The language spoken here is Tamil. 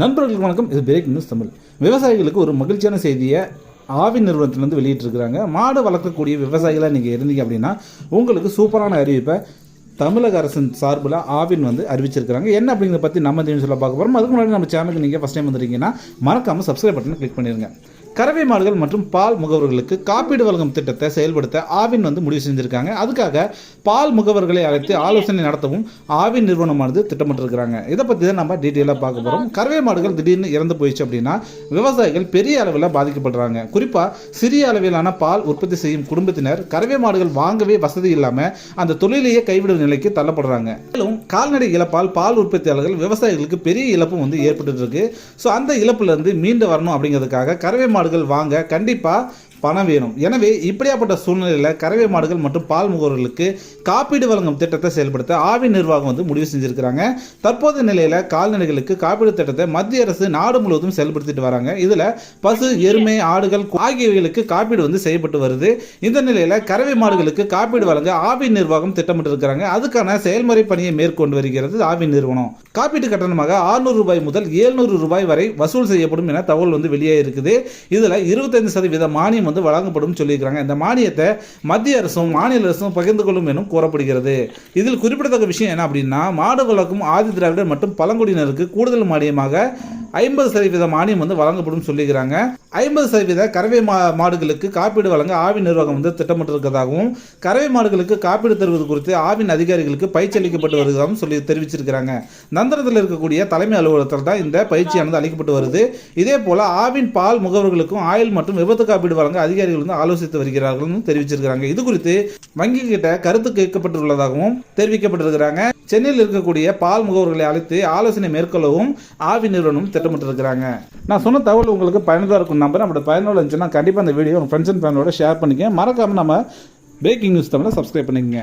நண்பர்களுக்கு வணக்கம். இது பிரேக் நியூஸ் தமிழ். விவசாயிகளுக்கு ஒரு மகிழ்ச்சியான செய்தியை ஆவின் நிறுவனத்திலேருந்து வெளியிட்டிருக்கிறாங்க. மாடு வளர்க்கக்கூடிய விவசாயிகளாக நீங்கள் இருந்தீங்க அப்படின்னா உங்களுக்கு சூப்பரான அறிவிப்பை தமிழக அரசின் சார்பில் ஆவின் வந்து அறிவிச்சிருக்கிறாங்க. என்ன அப்படிங்கிறத பற்றி நம்ம இந்த சொல்ல பார்க்க போகிறோம் அதுக்கு முன்னாடி நம்ம சேனலுக்கு நீங்கள் ஃபஸ்ட் டைம் வந்துருக்கீங்கன்னா மறக்காமல் சப்ஸ்கிரைப் பட்டனை கிளிக் பண்ணிடுங்க கறவை மாடுகள் மற்றும் பால் முகவர்களுக்கு காப்பீடு வழங்கும் திட்டத்தை செயல்படுத்த ஆவின் வந்து முடிவு செஞ்சிருக்காங்க. அதுக்காக பால் முகவர்களை அழைத்து ஆலோசனை நடத்தவும் ஆவின் நிறுவனமானது திட்டமிட்டிருக்கிறாங்க. இதை பற்றி தான் நம்ம டீட்டெயிலாக பார்க்க போகிறோம் கறவை மாடுகள் திடீர்னு இறந்து போயிடுச்சு அப்படின்னா விவசாயிகள் பெரிய அளவில் பாதிக்கப்படுறாங்க. குறிப்பாக சிறிய அளவிலான பால் உற்பத்தி செய்யும் குடும்பத்தினர் கறவை மாடுகள் வாங்கவே வசதி இல்லாமல் அந்த தொழிலையே கைவிடும் நிலைக்கு தள்ளப்படுறாங்க. மேலும் கால்நடை இழப்பால் பால் உற்பத்தியாளர்கள் விவசாயிகளுக்கு பெரிய இழப்பும் வந்து ஏற்பட்டு இருக்கு. ஸோ அந்த இழப்புல இருந்து மீண்டு வரணும் அப்படிங்கிறதுக்காக கறவை நாடுகள் வாங்க கண்டிப்பாக பணம் வேணும். எனவே இப்படியாப்பட்ட சூழ்நிலையில் கறவை மாடுகள் மற்றும் பால் முகவர்களுக்கு காப்பீடு வழங்கும் திட்டத்தை செயல்படுத்த ஆவி நிர்வாகம் வந்து முடிவு செஞ்சிருக்கிறாங்க. தற்போதைய நிலையில் கால்நடைகளுக்கு காப்பீடு திட்டத்தை மத்திய அரசு நாடு முழுவதும் செயல்படுத்திட்டு வராங்க. இதில் பசு எருமை ஆடுகள் ஆகியவைகளுக்கு காப்பீடு வந்து செய்யப்பட்டு வருது. இந்த நிலையில் கறவை மாடுகளுக்கு காப்பீடு வழங்க ஆவி நிர்வாகம் திட்டமிட்டு இருக்கிறாங்க அதுக்கான செயல்முறை பணியை மேற்கொண்டு வருகிறது ஆவி நிறுவனம். காப்பீட்டு கட்டணமாக 600 ரூபாய் முதல் 700 ரூபாய் வரை வசூல் செய்யப்படும் என தகவல் வந்து வெளியே இருக்குது இதில் இருபத்தைந்து சதவீத மானியம் வந்து வழங்கப்படும் சொல்லியிருக்கிறாங்க. இந்த மானியத்தை மத்திய அரசும் மாநில அரசும் பகிர்ந்து கொள்ளும் எனும் கூறப்படுகிறது. இதில் குறிப்பிடத்தக்க விஷயம் என்ன அப்படின்னா மாடு வளர்க்கும் ஆதி திராவிடர் மற்றும் பழங்குடியினருக்கு கூடுதல் மானியமாக ஐம்பது சதவீத மானியம் வந்து வழங்கப்படும் சொல்லியிருக்கிறாங்க. ஐம்பது சதவீத கறவை மா மாடுகளுக்கு காப்பீடு வழங்க ஆவின் நிர்வாகம் வந்து திட்டமிட்டிருக்கிறதாகவும் கறவை மாடுகளுக்கு காப்பீடு தருவது குறித்து ஆவின் அதிகாரிகளுக்கு பயிற்சி அளிக்கப்பட்டு வருவதாகவும் சொல்லி தெரிவிச்சிருக்கிறாங்க. நந்தனத்தில் இருக்கக்கூடிய தலைமை அலுவலகத்தில் தான் இந்த பயிற்சியானது அளிக்கப்பட்டு வருது. இதே போல ஆவின் பால் முகவர்களுக்கும் ஆயில் மற்றும் விபத்து காப்பீடு வழங்க வழங்க அதிகாரிகள் வந்து ஆலோசித்து வருகிறார்கள் தெரிவிச்சிருக்கிறாங்க. இது குறித்து வங்கி கிட்ட கருத்து கேட்கப்பட்டுள்ளதாகவும் தெரிவிக்கப்பட்டிருக்கிறாங்க. சென்னையில் இருக்கக்கூடிய பால் முகவர்களை அழைத்து ஆலோசனை மேற்கொள்ளவும் ஆவி நிறுவனம் திட்டமிட்டிருக்கிறாங்க. நான் சொன்ன தகவல் உங்களுக்கு பயனுள்ளதாக இருக்கும் நம்பர் நம்மளோட பயனுள்ள இருந்துச்சுன்னா கண்டிப்பாக அந்த வீடியோ உங்கள் ஃப்ரெண்ட்ஸ் அண்ட் ஃபேமிலியோட ஷேர் பண்ணிக்க மறக்காமல் நம்ம பிரேக்கிங் நியூஸ் தமிழை சப்ஸ்கிரைப் பண்ணிக்கங்க.